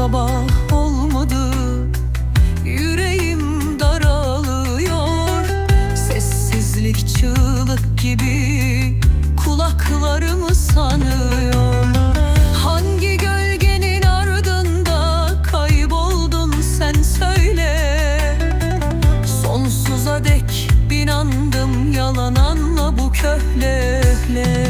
sabah olmadı. Yüreğim daralıyor. Sessizlik çığlık gibi Kulaklarımı sanıyor. Hangi gölgenin ardında Kayboldun sen söyle. Sonsuza dek binandım Yalan bu köhlehle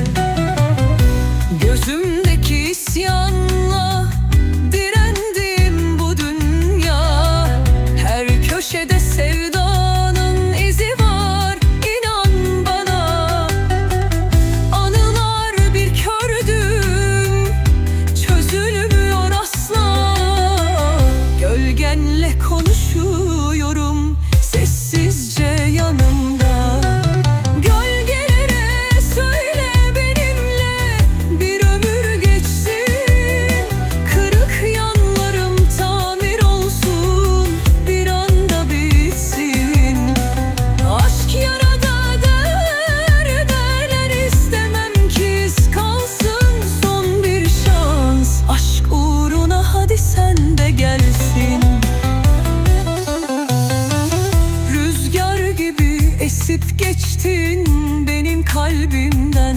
geçtin benim kalbimden.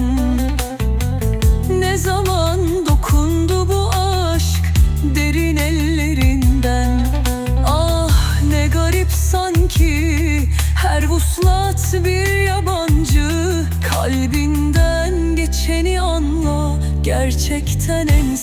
Ne zaman dokundu bu aşk derin ellerinden? Ah ne garip sanki her vuslat bir yabancı. Kalbinden geçeni anla gerçekten en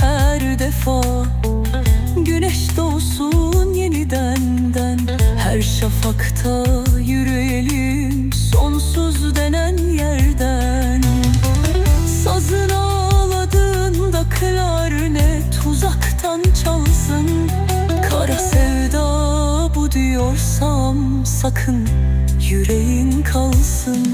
her defa. Güneş doğsun yenidenden Her şafakta yürüyelim Sonsuz denen yerden. Sazın ağladığında klarnet Uzaktan çalsın. Kara sevda bu diyorsam Sakın yüreğin kalsın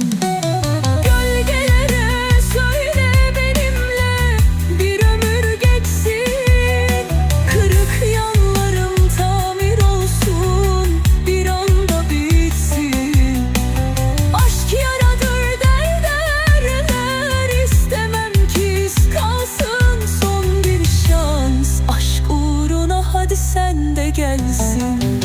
gelsin